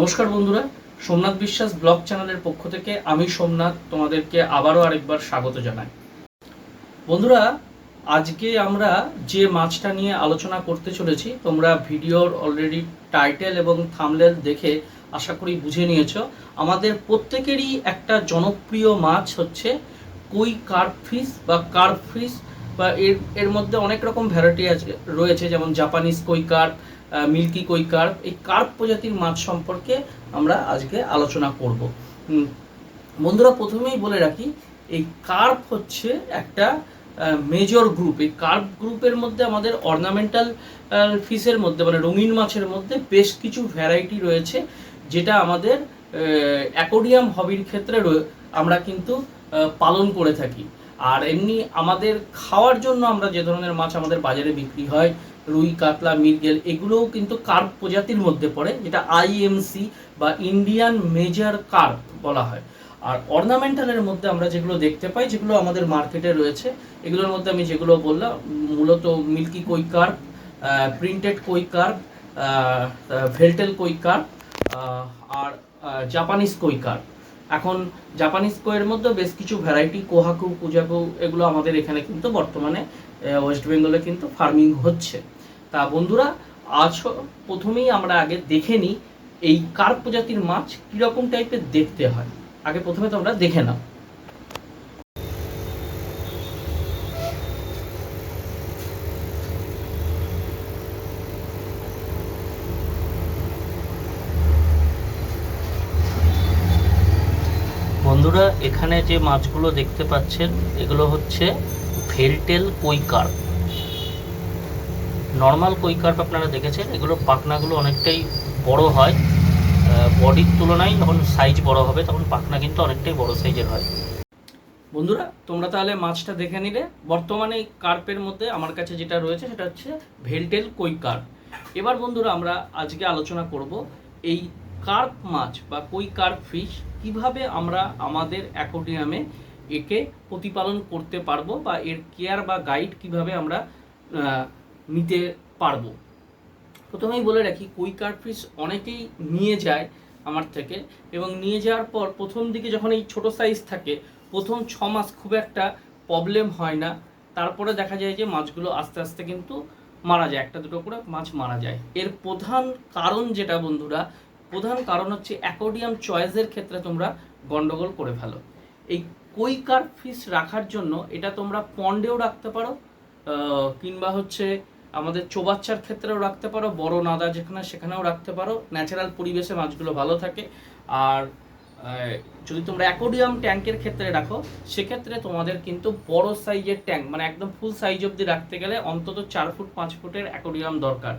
নমস্কার বন্ধুরা, সোমনাথ বিশ্বাস ব্লগ চ্যানেলের পক্ষ থেকে আমি সোমনাথ তোমাদেরকে আবারও আরেকবার স্বাগত জানাই। বন্ধুরা, আজকে আমরা যে মাছটা নিয়ে আলোচনা করতে চলেছি, তোমরা ভিডিওর অলরেডি টাইটেল এবং থামলেল দেখে আশা করি বুঝে নিয়েছ। আমাদের প্রত্যেকেরই একটা জনপ্রিয় মাছ হচ্ছে কই কার্প ফিশ বা কার্প ফিশ বা এর এর মধ্যে অনেক রকম ভ্যারাইটি আছে, রয়েছে, যেমন Japanese koi carp milky koi carp, এই কার্প প্রজাতির মাছ সম্পর্কে আমরা আজকে আলোচনা করব। বন্ধুরা প্রথমেই বলে রাখি, এই কার্প হচ্ছে একটা মেজর গ্রুপ এই কার্প গ্রুপের মধ্যে আমাদের অর্নামেন্টাল ফিশের মধ্যে মানে রঙিন মাছের মধ্যে বেশ কিছু ভ্যারাইটি রয়েছে, যেটা আমাদের অ্যাকোডিয়াম হবির ক্ষেত্রে আমরা কিন্তু পালন করে থাকি। আর এমনি আমাদের খাওয়ার জন্য আমরা যে ধরনের মাছ আমাদের বাজারে বিক্রি হয় রুই, কাতলা, মৃগেল, এগুলোও কিন্তু কার্প প্রজাতির মধ্যে পড়ে, যেটা আইএমসি বা ইন্ডিয়ান মেজর কার্প বলা হয়। আর অর্নামেন্টালের মধ্যে আমরা যেগুলো দেখতে পাই, যেগুলো আমাদের মার্কেটে রয়েছে, এগুলোর মধ্যে আমি যেগুলো বললাম, মূলত milky koi carp printed koi carp veiltail koi carp আর জাপানিজ কই কার্প এখন জাপানিজ কইয়ের মধ্যে বেশ কিছু ভ্যারাইটি কোহাকু কুজাকু এগুলো আমাদের এখানে কিন্তু বর্তমানে ওয়েস্ট বেঙ্গলে কিন্তু ফার্মিং হচ্ছে। তা বন্ধুরা, আজ প্রথমেই আমরা আগে দেখে নিই এই কার্প প্রজাতির মাছ কীরকম টাইপের দেখতে হয়। আগে প্রথমে তোমরা দেখে নাও। বন্ধুরা, এখানে যে মাছগুলো দেখতে পাচ্ছেন, এগুলো হচ্ছে ভেলটেল কই কার্প নর্মাল কার্প আপনারা দেখেছেন, এগুলো পাখনাগুলো অনেকটাই বড় হয়। বডির তুলনায় যখন সাইজ বড় হবে, তখন পাখনা কিন্তু অনেকটাই বড় সাইজের হয়। বন্ধুরা, তোমরা তাহলে মাছটা দেখে নিলে। বর্তমানে কার্পের মধ্যে আমার কাছে যেটা রয়েছে, সেটা হচ্ছে ভেলটেল কই কার্প এবার বন্ধুরা, আমরা আজকে আলোচনা করব এই কার্প মাছ বা কই কার্প ফিশ কীভাবে আমরা আমাদের অ্যাকোডিয়ামে একে প্রতিপালন করতে পারব বা এর কেয়ার বা গাইড কীভাবে আমরা নিতে পারব। প্রথমেই বলে রাখি, কই কার্প ফিশ অনেকেই নিয়ে যায় আমার থেকে এবং নিয়ে যাওয়ার পর প্রথম দিকে যখন এই ছোট সাইজ থাকে, প্রথম ছ মাস খুব একটা প্রবলেম হয় না। তারপরে দেখা যায় যে মাছগুলো আস্তে আস্তে কিন্তু মারা যায়, একটা দুটো করে মাছ মারা যায়। এর প্রধান কারণ যেটা বন্ধুরা, প্রধান কারণ হচ্ছে অ্যাকোডিয়াম চয়েসের ক্ষেত্রে তোমরা গন্ডগোল করে ফেলো। এই কই কার্প ফিশ রাখার জন্য এটা তোমরা পন্ডেও রাখতে পারো কিংবা হচ্ছে আমাদের চোবাচ্চার ক্ষেত্রেও রাখতে পারো, বড় নাদা যেখানে সেখানেও রাখতে পারো। ন্যাচারাল পরিবেশে মাছগুলো ভালো থাকে। আর যদি তোমরা অ্যাকোডিয়াম ট্যাঙ্কের ক্ষেত্রে রাখো, সেক্ষেত্রে তোমাদের কিন্তু বড় সাইজের ট্যাঙ্ক মানে একদম ফুল সাইজ অবধি রাখতে গেলে অন্তত চার ফুট, পাঁচ ফুটের অ্যাকোডিয়াম দরকার।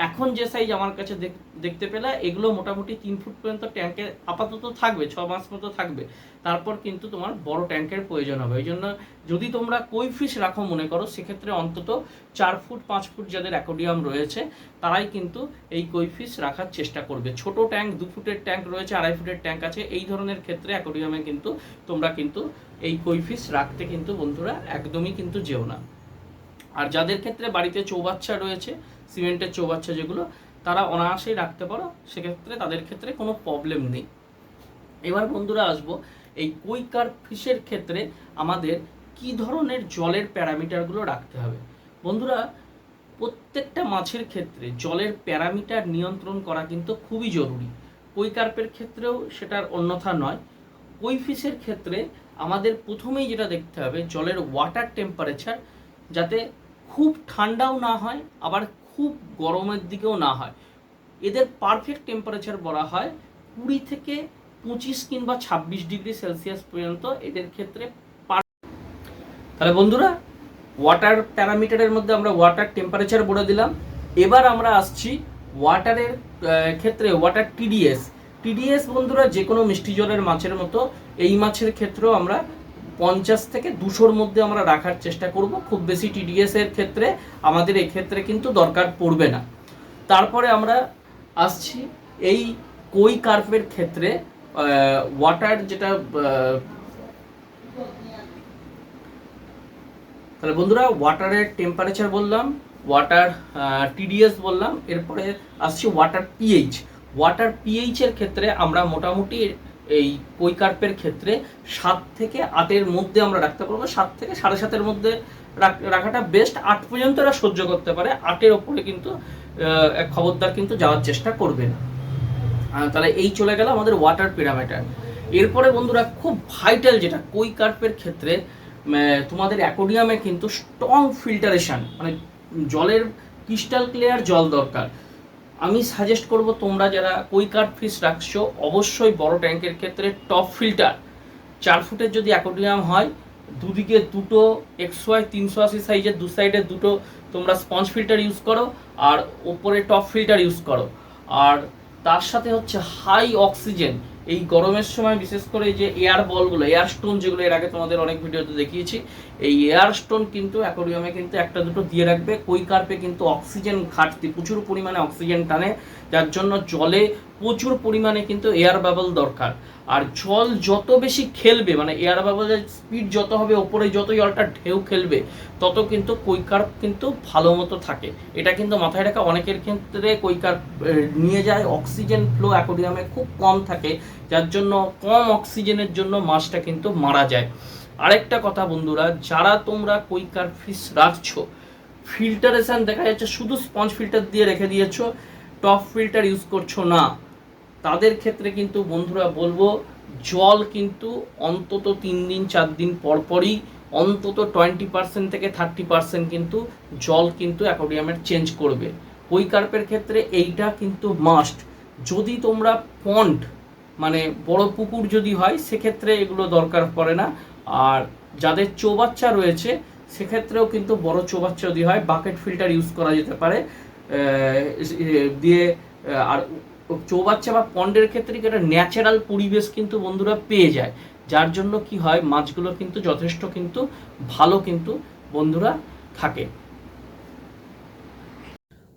এখন যে সাইজ আমার কাছে দেখ- দেখতে পেলে, এগুলো মোটামুটি তিন ফুট পর্যন্ত ট্যাঙ্কে আপাতত থাকবে, ছ মাস মতো থাকবে। তারপর কিন্তু তোমার বড় ট্যাঙ্কের প্রয়োজন হবে। এই জন্য যদি তোমরা কই ফিশ রাখো মনে করো, সেক্ষেত্রে অন্তত চার ফুট, পাঁচ ফুট যাদের অ্যাকোডিয়াম রয়েছে, তারাই কিন্তু এই কই ফিশ রাখার চেষ্টা করবে। ছোট ট্যাঙ্ক দু ফুটের ট্যাঙ্ক রয়েছে, আড়াই ফুটের ট্যাঙ্ক আছে, এই ধরনের ক্ষেত্রে অ্যাকোডিয়ামে কিন্তু তোমরা কিন্তু এই কই ফিশ রাখতে কিন্তু বন্ধুরা একদমই কিন্তু যেও না। আর যাদের ক্ষেত্রে বাড়িতে চৌবাচ্চা রয়েছে সিমেন্টের চৌবাচ্চা যেগুলো, তারা অনায়াসেই রাখতে পারো। সেক্ষেত্রে তাদের ক্ষেত্রে কোনো প্রবলেম নেই। এবার বন্ধুরা আসব এই কই কার্প ফিশের ক্ষেত্রে আমাদের কি ধরনের জলের প্যারামিটারগুলো রাখতে হবে। বন্ধুরা, প্রত্যেকটা মাছের ক্ষেত্রে জলের প্যারামিটার নিয়ন্ত্রণ করা কিন্তু খুবই জরুরি। কই কার্পের ক্ষেত্রেও সেটার অন্যথা নয়। কই ফিশের ক্ষেত্রে আমাদের প্রথমেই যেটা দেখতে হবে, জলের ওয়াটার টেম্পারেচার যাতে খুব ঠান্ডাও না হয়, আবার খুব গরমের দিকেও না হয়। এদের পারফেক্ট টেম্পারেচার বলা হয় কুড়ি থেকে পঁচিশ কিংবা ছাব্বিশ ডিগ্রি সেলসিয়াস পর্যন্ত এদের ক্ষেত্রে তাহলে বন্ধুরা ওয়াটার প্যারামিটারের মধ্যে আমরা ওয়াটার টেম্পারেচার বলে দিলাম। এবার আমরা আসছি ওয়াটারের ক্ষেত্রে ওয়াটার টিডিএস টিডিএস বন্ধুরা যে কোনো মিষ্টি জলের মাছের মতো, এই মাছের ক্ষেত্রেও আমরা পঞ্চাশ থেকে দুশোর মধ্যে আমরা রাখার চেষ্টা করব। খুব বেশি টিডিএস এর ক্ষেত্রে আমাদের এক্ষেত্রে কিন্তু দরকার পড়বে না। তারপরে আমরা আসছি এই কই কার্পের ক্ষেত্রে ওয়াটার যেটা তাহলে বন্ধুরা ওয়াটারের টেম্পারেচার বললাম ওয়াটার টিডিএস বললাম, এরপরে আসছি ওয়াটার পিএইচ ওয়াটার পিএইচ এর ক্ষেত্রে আমরা মোটামুটি এই কই কার্পের ক্ষেত্রে সাত থেকে আটের মধ্যে আমরা রাখতে পারব। সাত থেকে সাড়ে সাতের মধ্যে রাখ- রাখাটা বেস্ট আট পর্যন্ত এরা সহ্য করতে পারে। আটের ওপরে কিন্তু এক খবরদার কিন্তু যাওয়ার চেষ্টা করবে না। তাহলে এই চলে গেল আমাদের ওয়াটার পিরামিটার এরপরে বন্ধুরা, খুব ভাইটাল যেটা কই কার্পের ক্ষেত্রে তোমাদের অ্যাকোডিয়ামে কিন্তু স্ট্রং ফিল্টারেশন মানে জলের ক্রিস্টাল ক্লিয়ার জল দরকার। আমি সাজেস্ট করব তোমরা যারা কই ফিস রাখছো, অবশ্যই বড় ট্যাঙ্কের ক্ষেত্রে টপ ফিল্টার চার ফুটের যদি অ্যাকোডিয়াম হয়, দুদিকে দুটো একশো আয় তিনশো আশি সাইজের দু সাইডে দুটো তোমরা স্পঞ্জ ফিল্টার ইউজ করো, আর ওপরে টপ ফিল্টার ইউজ করো। আর তার সাথে হচ্ছে হাই অক্সিজেন এই গরমের সময় বিশেষ করে যে এয়ার বলগুলো এয়ার স্টোন যেগুলো, এর আগে তোমাদের অনেক ভিডিওতে দেখিয়েছি, এই এয়ার স্টোন কিন্তু অ্যাকোরিয়ামে কিন্তু একটা দুটো দিয়ে রাখবে। কই কার্পে কিন্তু অক্সিজেন ঘাটতি, প্রচুর পরিমাণে অক্সিজেন টানে, যার জন্য জলে প্রচুর পরিমাণে কিন্তু এয়ার বাবল দরকার। আর জল যত বেশি খেলবে মানে এয়ার বাবলের স্পিড যত হবে, ওপরে যত জলটা ঢেউ খেলবে, তত কিন্তু কৈকার্প কিন্তু ভালো মতো থাকে। এটা কিন্তু মাথায় রাখা, অনেকের ক্ষেত্রে কৈকার্প নিয়ে যায় অক্সিজেন ফ্লো অ্যাকোরিয়ামে খুব কম থাকে, যার জন্য কম অক্সিজেনের জন্য মাছটা কিন্তু মারা যায়। আরেকটা কথা বন্ধুরা, যারা তোমরা কৈকার ফিশ রাখছো ফিল্টারেশন দেখা যাচ্ছে, শুধু স্পঞ্জ ফিল্টার দিয়ে রেখে দিয়েছ টপ ফিল্টার ইউজ করছ না। তাদের ক্ষেত্রে কিন্তু বন্ধুরা বলব, জল কিন্তু অন্তত তিন দিন, চার দিন পর পরই, অন্তত টোয়েন্টি পার্সেন্ট থেকে থার্টি পার্সেন্ট কিন্তু জল কিন্তু অ্যাকোডিয়ামের চেঞ্জ করবে। কার্পের ক্ষেত্রে এইটা কিন্তু মাস্ট যদি তোমরা পন্ড মানে বড় পুকুর যদি হয়, সেক্ষেত্রে এগুলো দরকার পড়ে না। আর যাদের চৌবাচ্চা রয়েছে, সেক্ষেত্রেও কিন্তু বড় চৌবাচ্চা যদি হয় বাকেট ফিল্টার ইউজ করা যেতে পারে। দিয়ে আর চৌবাচ্চা বা পন্ডের ক্ষেত্রে একটা ন্যাচারাল পরিবেশ কিন্তু বন্ধুরা পেয়ে যায়? যার জন্য কি হয়, মাছগুলো কিন্তু যথেষ্ট কিন্তু ভালো কিন্তু বন্ধুরা থাকে।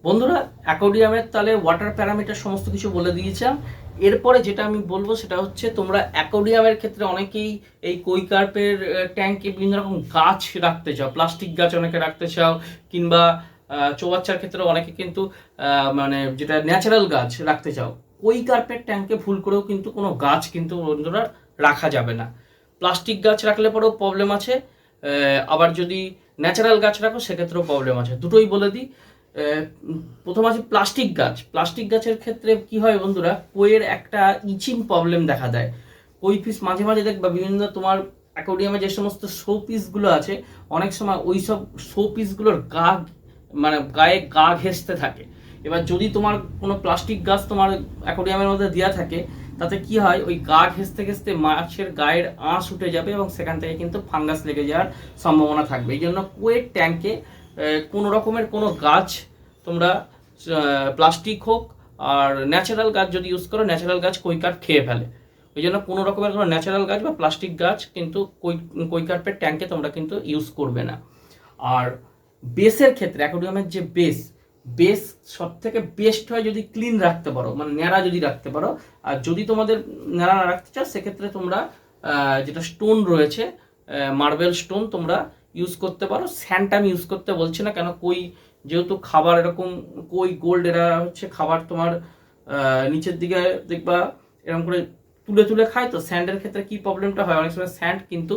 বন্ধুরা অ্যাকোডিয়ামের তাহলে ওয়াটার প্যারামিটার সমস্ত কিছু বলে দিয়েছিলাম। এরপরে যেটা আমি বলব সেটা হচ্ছে, তোমরা অ্যাকোডিয়ামের ক্ষেত্রে অনেকেই এই কৈকার্পের ট্যাঙ্কে বিভিন্ন রকম গাছ রাখতে চাও। প্লাস্টিক গাছ অনেকে রাখতে চাও, কিংবা চৌবাচ্চার ক্ষেত্রে অনেকে কিন্তু মানে যেটা ন্যাচারাল গাছ রাখতে চাও, ওই কার্পেট ট্যাঙ্কে ভুল করেও কিন্তু কোনো গাছ কিন্তু বন্ধুরা রাখা যাবে না। প্লাস্টিক গাছ রাখলে পরেও প্রবলেম আছে আবার যদি ন্যাচারাল গাছ রাখো সেক্ষেত্রেও প্রবলেম আছে। দুটোই বলে দিই প্রথম আছে প্লাস্টিক গাছ। প্লাস্টিক গাছের ক্ষেত্রে কি হয় বন্ধুরা, কোয়ের একটা ইচিং প্রবলেম দেখা দেয়। কই পিস মাঝে মাঝে দেখবা বিভিন্ন তোমার অ্যাকোডিয়ামে যে সমস্ত শো পিসগুলো আছে, অনেক সময় ওই সব শো পিসগুলোর গা মানে গায়ে গা ঘেঁষতে থাকে। এবার যদি তোমার কোনো প্লাস্টিক গাছ তোমার অ্যাকোডিয়ামের মধ্যে দেওয়া থাকে, তাতে কি হয়? ওই গা ঘেঁষতে ঘেঁষতে মাছের গায়ের আঁশ উঠে যাবে এবং সেখান থেকে কিন্তু ফাঙ্গাস লেগে যাওয়ার সম্ভাবনা থাকবে। এই জন্য কুয়ের ট্যাঙ্কে কোনো রকমের কোনো গাছ তোমরা প্লাস্টিক হোক আর ন্যাচারাল গাছ যদি ইউজ করো, ন্যাচারাল গাছ কৈকার খেয়ে ফেলে। ওই জন্য কোনো রকমের কোনো ন্যাচারাল গাছ বা প্লাস্টিক গাছ কিন্তু কই কই কৈকার্পের ট্যাঙ্কে তোমরা কিন্তু ইউজ করবে না। আর বেসের ক্ষেত্রে অ্যাকোডিয়ামের যে বেস বেস সব থেকে বেস্ট হয় যদি ক্লিন রাখতে পারো মানে ন্যাড়া যদি রাখতে পারো, আর যদি তোমাদের ন্যাড়া না রাখতে চাও, সেক্ষেত্রে তোমরা যেটা স্টোন রয়েছে মার্বেল স্টোন তোমরা ইউজ করতে পারো। স্যান্ড আমি ইউজ করতে বলছি না কেন, কই, যেহেতু খাবার এরকম, কই গোল্ড এরা হচ্ছে খাবার তোমার নিচের দিকে দেখবা, এরকম করে তুলে তুলে খায়, তো স্যান্ডের ক্ষেত্রে কি প্রবলেমটা হয়? অনেক সময় স্যান্ড কিন্তু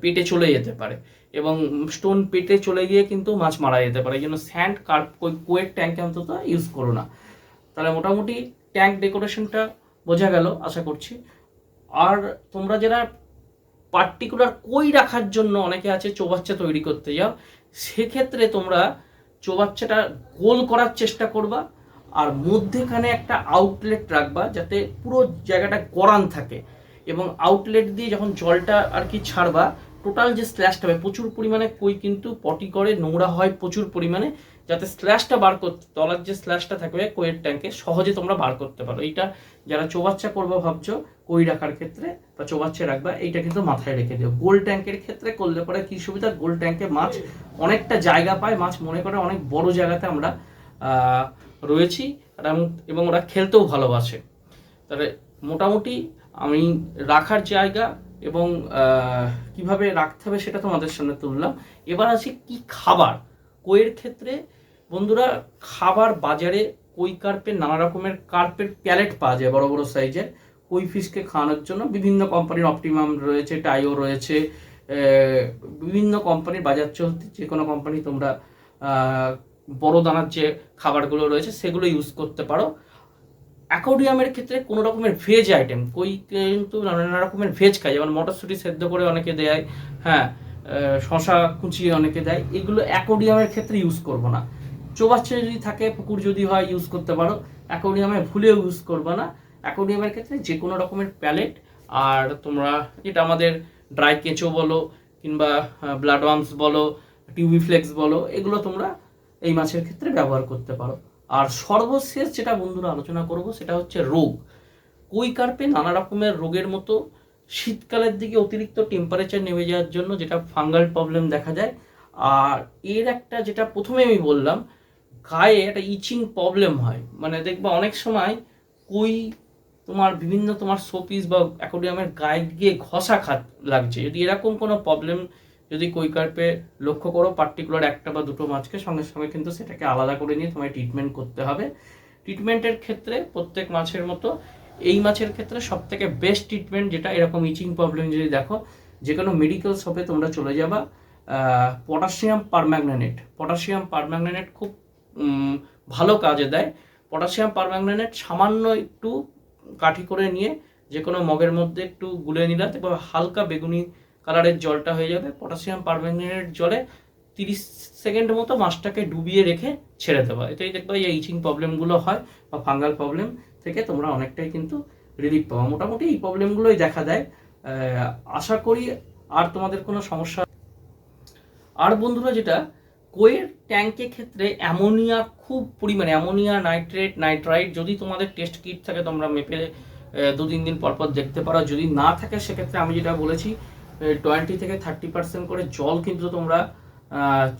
পেটে চলে যেতে পারে। এবং স্টোন পেটে চলে গিয়ে কিন্তু মাছ মারা যেতে পারে। এই জন্য স্যান্ড কার্প ওই কোয়ের ট্যাঙ্কে অন্তত ইউজ করো না। তাহলে মোটামুটি ট্যাঙ্ক ডেকোরেশনটা বোঝা গেল, আশা করছি। আর তোমরা যারা পার্টিকুলার কই রাখার জন্য অনেকে আছে চৌবাচ্চা তৈরি করতে যাও, সেক্ষেত্রে তোমরা চৌবাচ্চাটা গোল করার চেষ্টা করবা আর মধ্যেখানে একটা আউটলেট রাখবা যাতে পুরো জায়গাটা গরান থাকে। এবং আউটলেট দিয়ে যখন জলটা আর কি ছাড়বা টোটাল যে স্ল্যাশটা হবে প্রচুর পরিমাণে কই কিন্তু পটি করে, নোংরা হয় প্রচুর পরিমাণে, যাতে স্ল্যাশটা বার করতে তলার যে স্ল্যাশটা থাকবে কইয়ের ট্যাঙ্কে সহজে তোমরা বার করতে পারো। এইটা যারা চৌবাচ্চা করব ভাবছ, কই রাখার ক্ষেত্রে বা চৌবাচ্চা রাখবা, এইটা কিন্তু মাথায় রেখে দিও। গোল ট্যাঙ্কের ক্ষেত্রে করলে পরে কি সুবিধা? গোল ট্যাঙ্কে মাছ অনেকটা জায়গা পায়, মাছ মনে করে অনেক বড় জায়গাতে আমরা রয়েছি এবং ওরা খেলতেও ভালোবাসে। তাহলে মোটামুটি আমি রাখার জায়গা এবং কীভাবে রাখতে হবে সেটা তোমাদের সামনে তুললাম। এবার আছে কি খাবার? কইয়ের ক্ষেত্রে বন্ধুরা, খাবার বাজারে কই কার্পের নানা রকমের কার্পের প্যালেট পাওয়া যায় বড় বড় সাইজের। কই ফিশকে খাওয়ানোর জন্য বিভিন্ন কোম্পানির অপটিমাম রয়েছে, টাইও রয়েছে বিভিন্ন কোম্পানির বাজার চলতি যে কোনো কোম্পানি তোমরা বড় দানার যে খাবারগুলো রয়েছে সেগুলো ইউজ করতে পারো। অ্যাকোডিয়ামের ক্ষেত্রে কোনো রকমের ভেজ আইটেম কই কিন্তু নানা রকমের ভেজ খায়, যেমন মটরশুঁটি সেদ্ধ করে অনেকে দেয় হ্যাঁ শশা কুচিয়ে অনেকে দেয়, এগুলো অ্যাকোডিয়ামের ক্ষেত্রে ইউজ করব না। চৌবাচ্চা যদি থাকে, পুকুর যদি হয় ইউজ করতে পারো। অ্যাকোডিয়ামে ভুলেও ইউজ করবে না। অ্যাকোডিয়ামের ক্ষেত্রে যে কোনো রকমের প্যালেট, আর তোমরা যেটা আমাদের ড্রাই কেঁচো বলো, কিংবা ব্লাড ওয়ার্মস বলো টিউবিফ্লেক্স বলো, এগুলো তোমরা এই মাছের ক্ষেত্রে ব্যবহার করতে পারো। আর সর্বশেষ যেটা বন্ধুরা আলোচনা করব সেটা হচ্ছে রোগ। কই কার্পে নানা রকমের রোগের মতো শীতকালের দিকে অতিরিক্ত টেম্পারেচার নেমে যাওয়ার জন্য যেটা ফাঙ্গাল প্রবলেম দেখা যায়। আর এর একটা যেটা প্রথমে আমি বললাম, গায়ে একটা ইচিং প্রবলেম হয়। মানে দেখবা অনেক সময় কই তোমার বিভিন্ন তোমার শোপিস বা অ্যাকোডিয়ামের গায়ে গিয়ে ঘষা খা লাগছে। যদি এরকম কোনো প্রবলেম যদি কই কার্পে লক্ষ্য করো পার্টিকুলার একটা বা দুটো মাছকে সঙ্গে সঙ্গে কিন্তু সেটাকে আলাদা করে নিয়ে তোমায় ট্রিটমেন্ট করতে হবে। ট্রিটমেন্টের ক্ষেত্রে প্রত্যেক মাছের মতো এই মাছের ক্ষেত্রে সব থেকে বেস্ট ট্রিটমেন্ট যেটা, এরকম ইচিং প্রবলেম যদি দেখো যে কোনো মেডিকেল শপে তোমরা চলে যাবা পটাশিয়াম পারম্যাগনেট পটাশিয়াম পারম্যাগনেট খুব ভালো কাজে দেয়। পটাশিয়াম পারম্যাগনেট সামান্য একটু কাঠি করে নিয়ে যে কোনো মগের মধ্যে একটু গুলে নিলে দেখবে হালকা বেগুনি কালারের জলটা হয়ে যাবে, পটাশিয়াম পারম্যাগনেটের জলে তিরিশ সেকেন্ড মতো মাছটাকে ডুবিয়ে রেখে ছেড়ে দেওয়া। এতেই দেখবে এই ইচিং প্রবলেমগুলো হয় বা ফাঙ্গাল প্রবলেম থেকে তোমরা অনেকটাই কিন্তু রিলিফ পাওয়া। মোটামুটি এই প্রবলেমগুলোই দেখা দেয় আশা করি আর তোমাদের কোনো সমস্যা আর বন্ধুরা যেটা, কোয়ের ট্যাঙ্কের ক্ষেত্রে অ্যামোনিয়া খুব পরিমাণে অ্যামোনিয়া নাইট্রেট নাইট্রাইট যদি তোমাদের টেস্ট কিট থাকে তোমরা মেপে দু তিন দিন পর পর দেখতে পারো। যদি না থাকে, সেক্ষেত্রে আমি যেটা বলেছি টোয়েন্টি থেকে থার্টি পার্সেন্ট করে জল কিন্তু তোমরা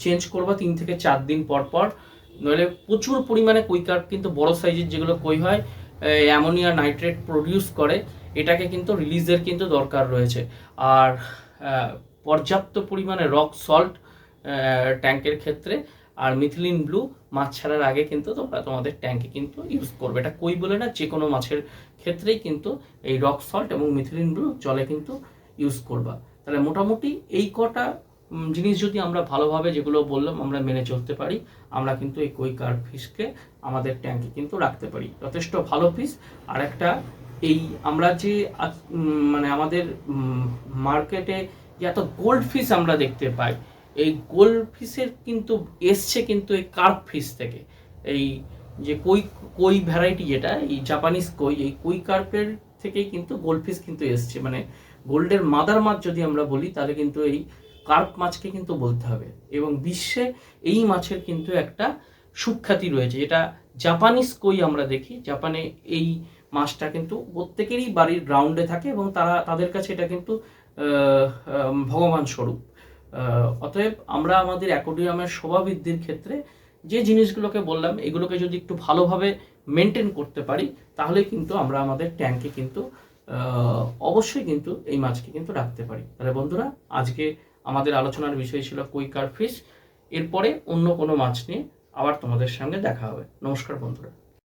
চেঞ্জ করবা তিন থেকে চার দিন পর পর। নইলে প্রচুর পরিমাণে কই কার্প কিন্তু বড় সাইজের যেগুলো কই হয় অ্যামোনিয়া নাইট্রেট প্রডিউস করে, এটাকে কিন্তু রিলিজের কিন্তু দরকার রয়েছে। আর পর্যাপ্ত পরিমাণে রক সল্ট ট্যাঙ্কের ক্ষেত্রে, আর মিথিলিন ব্লু মাছ ছাড়ার আগে কিন্তু তোমরা তোমাদের ট্যাঙ্কে কিন্তু ইউজ করবে। এটা কই বলে না, যে কোনো মাছের ক্ষেত্রেই কিন্তু এই রক সল্ট এবং মিথিলিন ব্লু জলে কিন্তু ইউজ করবা। তাহলে মোটামুটি এই কটা জিনিস যদি আমরা ভালোভাবে যেগুলো বললাম আমরা মেনে চলতে পারি, আমরা কিন্তু এই কই কার্প ফিশকে আমাদের ট্যাঙ্কে কিন্তু রাখতে পারি। যথেষ্ট ভালো ফিশ। আর একটা, এই আমরা যে মানে আমাদের মার্কেটে যে এত গোল্ড ফিশ আমরা দেখতে পাই, এই গোল্ড ফিশের কিন্তু এসছে কিন্তু এই কার্প ফিশ থেকে। এই যে কই কই ভ্যারাইটি যেটা, এই জাপানিজ কই, এই কই কার্পের থেকেই কিন্তু গোল্ড ফিশ কিন্তু এসছে। মানে গোল্ডের মাদার মাছ যদি আমরা বলি, তাহলে কিন্তু এই কার্প মাছকে কিন্তু বলতে হবে। এবং বিশ্বে এই মাছের কিন্তু একটা সুখ্যাতি রয়েছে। যেটা জাপানিজ কই আমরা দেখি। জাপানে এই মাছটা কিন্তু প্রত্যেকেরই বাড়ির গ্রাউন্ডে থাকে এবং তারা, তাদের কাছে এটা কিন্তু ভগবান স্বরূপ। অতএব আমরা আমাদের অ্যাকোডিয়ামের শোভা বৃদ্ধির ক্ষেত্রে যে জিনিসগুলোকে বললাম, এগুলোকে যদি একটু ভালোভাবে মেনটেন করতে পারি, তাহলে কিন্তু আমরা আমাদের ট্যাঙ্কে কিন্তু অবশ্যই কিন্তু এই মাছকে কিন্তু রাখতে পারি। তাহলে বন্ধুরা, আজকে আমাদের আলোচনার বিষয় ছিল কুইকার ফিশ এরপরে অন্য কোনো মাছ নিয়ে আবার তোমাদের সঙ্গে দেখা হবে। নমস্কার বন্ধুরা।